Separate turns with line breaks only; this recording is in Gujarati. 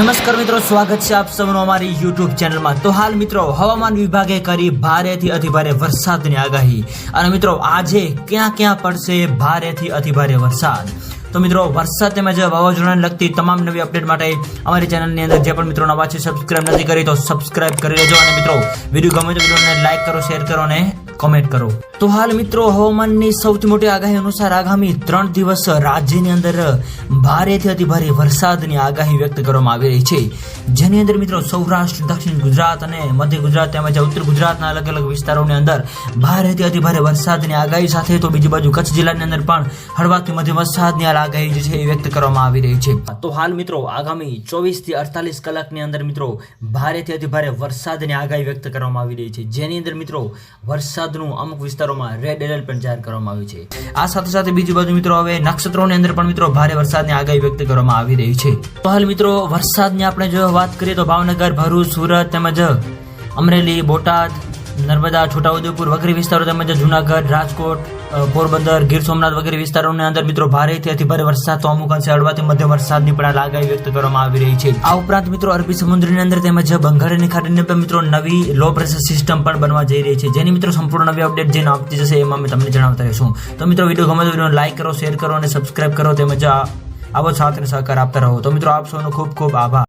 નમસ્કાર મિત્રો, સ્વાગત છે આપ સૌનું અમારી યુટ્યુબ ચેનલમાં તો હાલ મિત્રો, હવામાન વિભાગે કરી ભારેથી અતિભારે વરસાદની આગાહી. અને મિત્રો, આજે ક્યાં ક્યાં પડશે ભારેથી અતિભારે વરસાદ? તો મિત્રો, વરસાદ તેમજ વાવાઝોડાને લગતી તમામ નવી અપડેટ માટે અમારી ચેનલની અંદર જે પણ મિત્રો નવા છે સબસ્ક્રાઇબ નથી કરી તો સબસ્ક્રાઇબ કરી લેજો. અને મિત્રો, વીડિયો ગમે તો વિડીયોને લાઇક કરો શેર કરો અને કોમેન્ટ કરો. તો હાલ મિત્રો, હવામાનની સૌથી મોટી આગાહી અનુસાર આગામી ત્રણ દિવસ રાજ્યની અંદર ભારેથી અતિ ભારે વરસાદની આગાહી વ્યક્ત કરવામાં આવી રહી છે. જેની અંદર મિત્રો, સૌરાષ્ટ્ર, દક્ષિણ ગુજરાત અને મધ્ય ગુજરાત તેમજ ઉત્તર ગુજરાતના અલગ અલગ વિસ્તારોની અંદર ભારેથી અતિ ભારે વરસાદની આગાહી સાથે તો બીજી બાજુ કચ્છ જિલ્લાની અંદર પણ હળવાથી મધ્યમ વરસાદની આગાહી જે છે એ વ્યક્ત કરવામાં આવી રહી છે. તો હાલ મિત્રો, આગામી ચોવીસથી અડતાલીસ કલાકની અંદર મિત્રો, ભારેથી અતિ ભારે વરસાદની આગાહી વ્યક્ત કરવામાં આવી રહી છે. જેની અંદર મિત્રો વરસાદનું અમુક વિસ્તારોમાં રેડ એલર્ટ પણ જાહેર કરવામાં આવ્યું છે. આ સાથે સાથે બીજી બાજુ મિત્રો હવે નક્ષત્રોની અંદર પણ મિત્રો ભારે વરસાદની આગાહી વ્યક્ત કરવામાં આવી રહી છે. તો હાલ મિત્રો વરસાદની આપણે જો વાત કરીએ તો ભાવનગર, ભરૂચ, સુરત તેમજ અમરેલી, બોટાદ નર્મદા, છોટાઉદેપુર વગેરે વિસ્તારો તેમજ જુનાગઢ, રાજકોટ પોરબંદર, ગીર સોમનાથ વગેરે વિસ્તારોની અંદર મિત્રો ભારેથી અતિ ભારે વરસાદ તો અમુક અંશે હળવાથી મધ્યમ વરસાદની પણ આગાહી વ્યક્ત કરવામાં આવી રહી છે. આ ઉપરાંત મિત્રો અરબી સમુદ્રની અંદર તેમજ બંગાળની ખાડીની પણ મિત્રો નવી લો પ્રેશર સિસ્ટમ પણ બનવા જઈ રહી છે. જેની મિત્રો સંપૂર્ણ નવી અપડેટ જેને આપતી જશે એમાં અમે તમને જણાવતા રહીશું. તો મિત્રો વીડિયો ગમે તો વીડિયો લાઈક કરો શેર કરો અને સબસ્ક્રાઇબ કરો તેમજ આવો સાથ સહકાર આપતા રહો. તો મિત્રો આપ સૌનો ખૂબ ખૂબ આભાર.